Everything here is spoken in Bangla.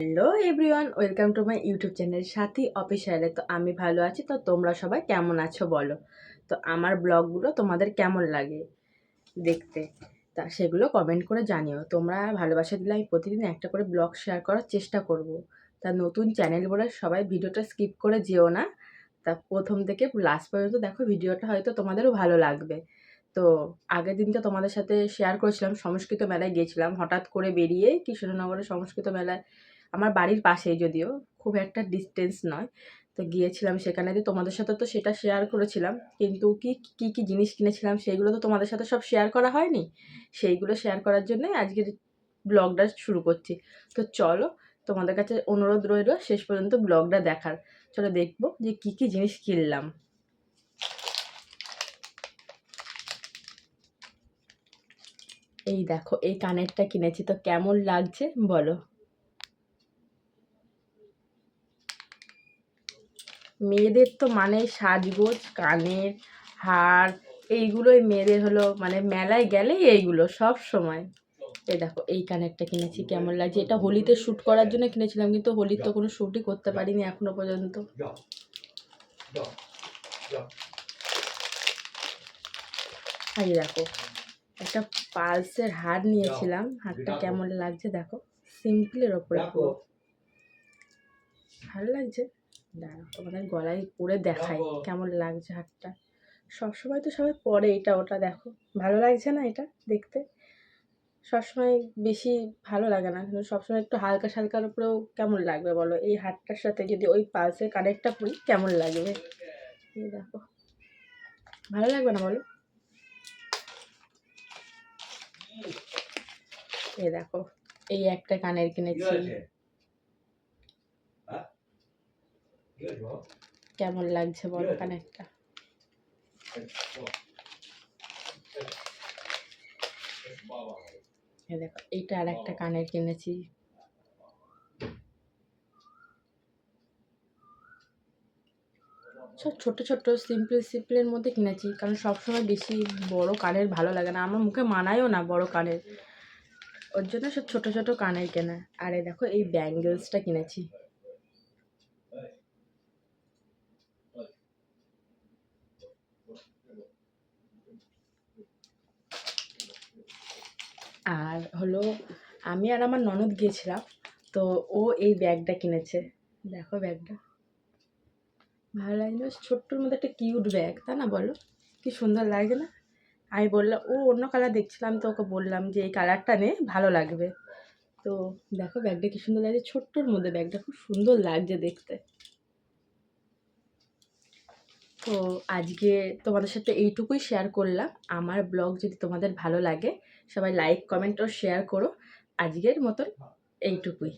Hello everyone, welcome to my YouTube channel Sathi অফিসিয়ালে তো আমি ভালো আছি, তো তোমরা সবাই কেমন আছো বলো? তো আমার ব্লগগুলো তোমাদের কেমন লাগে দেখতে? তা সেগুলো কমেন্ট করে জানিও। তোমরা ভালোবাসা দিলে আমি প্রতিদিন একটা করে ব্লগ শেয়ার করার চেষ্টা করব। তা নতুন চ্যানেল বলে সবাই ভিডিওটা স্কিপ করে যেও না। তা প্রথম থেকে লাস্ট পর্যন্ত দেখো ভিডিওটা হয়তো তোমাদেরও ভালো লাগবে। তো আগের দিন তো তোমাদের সাথে শেয়ার করেছিলাম, সংস্কৃত মেলায় গিয়েছিলাম হঠাৎ করে বেরিয়ে কৃষ্ণনগরের সংস্কৃত মেলায় আমার বাড়ির পাশেই যদিও, খুব একটা ডিস্টেন্স নয়। তো গিয়েছিলাম সেখানে দিয়ে তোমাদের সাথে তো সেটা শেয়ার করেছিলাম। কিন্তু কি কি কি জিনিস কিনেছিলাম সেইগুলো তো তোমাদের সাথে সব শেয়ার করা হয়নি? সেইগুলো শেয়ার করার জন্য আজকের ব্লগটা শুরু করছি। তো চলো, তোমাদের কাছে অনুরোধ রইল শেষ পর্যন্ত ব্লগটা দেখার। চলো দেখব যে কি কি জিনিস কিনলাম। এই দেখো, এই কানেরটা কিনেছি। তো কেমন লাগছে বলো? মেয়েদের তো মানে সাজগোজ, কানের হার, এইগুলোই মেয়েদের হলো মানে মেলায় গেলেই এইগুলো সব সময়। এই দেখো এই কানেরটা কিনেছি, কেমন লাগছে? এটা হোলিতে শ্যুট করার জন্য কিনেছিলাম, কিন্তু হোলির তো কোনো শ্যুটই করতে পারিনি এখনও পর্যন্ত। এই দেখো, একটা পালসের হার নিয়েছিলাম, হারটা কেমন লাগছে দেখো, সিম্পলের ওপরে ভালো লাগছে। দাঁড়াও তোমাদের গলায় পরে দেখাই কেমন লাগছে হারটা সবসময় তো সবাই পরে এটা ওটা দেখো। ভালো লাগছে না এটা দেখতে? সবসময় বেশি ভালো লাগে না কিন্তু সবসময় একটু হালকা সালকার উপরেও কেমন লাগবে বলো? এই হারটার সাথে যদি ওই পালসের কানেরটা পরি কেমন লাগবে? এই দেখো। ভালো লাগবে না বলো? এই দেখো এই একটা কানের কিনেছি। কেমন লাগছে বলো কানেরটা দেখো এইটা আর একটা কানের কিনেছি। সব ছোট ছোট সিম্পল সিম্পলের মধ্যে কিনেছি কারণ সবসময় বেশি বড় কানের ভালো লাগে না। আমার মুখে মানায়ও না বড় কানের। ওর জন্য সব ছোট ছোট কানের কেনা। আর এই দেখো এই ব্যাঙ্গেলসটা কিনেছি। আর হলো আমি আর আমার ননদ গিয়েছিলাম, তো ও এই ব্যাগটা কিনেছে। দেখো ব্যাগটা। ভালো লাগে না ছোট্টর মধ্যে একটা কিউট ব্যাগ তা না বলো? কি সুন্দর লাগে না? আমি বললাম, ও অন্য কালার দেখছিলাম, তো ওকে বললাম যে এই কালারটা নে, ভালো লাগবে। তো দেখো ব্যাগটা কি সুন্দর লাগছে, ছোট্টর মধ্যে ব্যাগটা খুব সুন্দর লাগছে দেখতে। তো আজকে তোমাদের সাথে এইটুকুই শেয়ার করলাম। আমার ব্লগ যদি তোমাদের ভালো লাগে, সবাই লাইক কমেন্ট ও শেয়ার করো। আজকের মতন এইটুকুই।